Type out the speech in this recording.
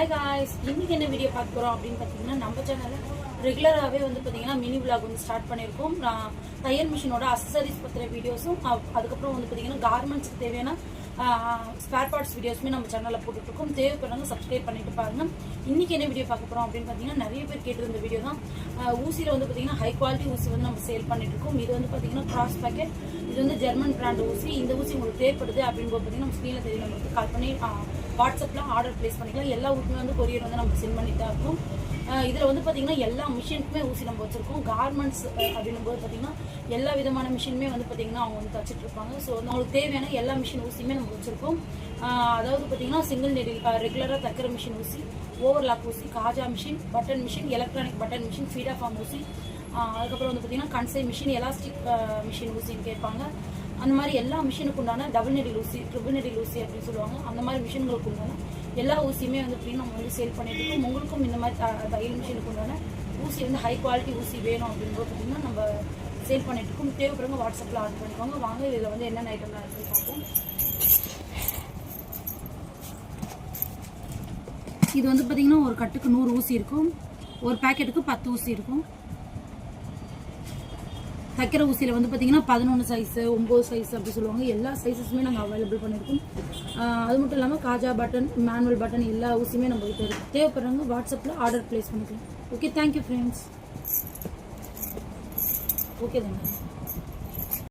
Hi guys இன்னைக்கு என்ன video பார்க்க போகிறோம் அப்படின்னு பார்த்தீங்கன்னா நம்ம சேனலில் ரெகுலராகவே வந்து பார்த்தீங்கன்னா மினி விளாக் வந்து ஸ்டார்ட் பண்ணியிருக்கோம். நான் தையல் மிஷினோட அசசரிஸ் பற்றின வீடியோஸும் அதுக்கப்புறம் வந்து பார்த்தீங்கன்னா கார்மெண்ட்ஸ்க்கு தேவையான ஸ்பேர் பார்ட்ஸ் வீடியோஸுமே நம்ம சேனலில் போட்டுட்ருக்கோம். தேவைப்படுறவங்க சப்ஸ்கிரைப் பண்ணிட்டு பாருங்கள் இன்றைக்கி என்ன வீடியோ பார்க்க போகிறோம் அப்படின்னு பார்த்தீங்கன்னா நிறைய பேர் கேட்டிருந்த வீடியோ தான். ஊசியில் வந்து பார்த்தீங்கன்னா ஹை குவாலிட்டி ஊசி வந்து நம்ம சேல் பண்ணிட்டுருக்கோம் இது வந்து பார்த்தீங்கன்னா கிராஸ் பேக்கெட் இது வந்து ஜெர்மன் பிராண்ட் ஊசி. இந்த ஊசி உங்களுக்கு தேவைப்படுது அப்படின்னு பார்த்தீங்கன்னா நம்ம ஸ்க்ரீனில் தெரியும் நம்மளுக்கு கால் பண்ணி வாட்ஸ்அப்பில் ஆர்டர் ப்ளேஸ் பண்ணிக்கலாம். எல்லா ஊருக்குமே வந்து கொரியர் வந்து நம்ம சென்ட் பண்ணி தான் இருக்கும். இதில் வந்து பார்த்தீங்கன்னா எல்லா மிஷினுக்குமே ஊசி நம்ம வச்சுருக்கோம். கார்மெண்ட்ஸ் அப்படின்னும் போது பார்த்தீங்கன்னா எல்லா விதமான மிஷினுமே வந்து பார்த்தீங்கன்னா அவங்க வந்து தச்சுட்டு இருப்பாங்க. ஸோ அவங்களுக்கு தேவையான எல்லா மிஷின் ஊசியுமே நம்ம வச்சுருக்கோம். அதாவது பார்த்தீங்கன்னா சிங்கிள் நெடில் ரெகுலராக தைக்கிற மிஷின் ஊசி ஓவர்லாக் ஊசி Khaja machine button machine electronic button machine ஃபீடா ஃபார்ம் ஊசி. அதுக்கப்புறம் வந்து பார்த்தீங்கன்னா கன்சை மிஷின் எலாஸ்டிக் மிஷின் ஊசின்னு கேட்பாங்க. அந்த மாதிரி எல்லா மிஷினுக்கு உண்டான டபுள் நெடி ஊசி ட்ரிபிள் நெடி ஊசி அப்படின்னு சொல்லுவாங்க. அந்த மாதிரி மிஷின்களுக்கு உண்டான எல்லா ஊசியுமே வந்து அப்படின்னு நம்ம வந்து சேல் பண்ணிட்டு இருக்கோம். உங்களுக்கும் இந்த மாதிரி தையல் மிஷினுக்கு உண்டான ஊசி வந்து ஹை குவாலிட்டி ஊசி வேணும் அப்படின்றது பார்த்தீங்கன்னா நம்ம சேல் பண்ணிட்டு இருக்கோம். தேவைப்படுங்க வாட்ஸ்அப்பில் ஆர்டர் பண்ணிக்கோங்க. வாங்க இதில் வந்து என்னென்ன ஐட்டம்லாம் இருக்குன்னு பார்ப்போம். இது வந்து பார்த்தீங்கன்னா ஒரு கட்டுக்கு நூறு ஊசி இருக்கும். ஒரு பேக்கெட்டுக்கு பத்து ஊசி இருக்கும். தைக்கிற ஊசியில் வந்து பார்த்தீங்கன்னா பதினொன்று சைஸு ஒம்பது சைஸ் அப்படி சொல்லுவாங்க. எல்லா சைஸஸுமே நாங்கள் அவைலபிள் பண்ணியிருக்கோம் அது மட்டும் இல்லாமல் காஜா பட்டன் மேனுவல் பட்டன் எல்லா ஊசியுமே நம்ம கிட்ட தேவைப்படுறவங்க வாட்ஸ்அப்பில் ஆர்டர் ப்ளேஸ் பண்ணிக்கலாம். Okay thank you friends okay தானே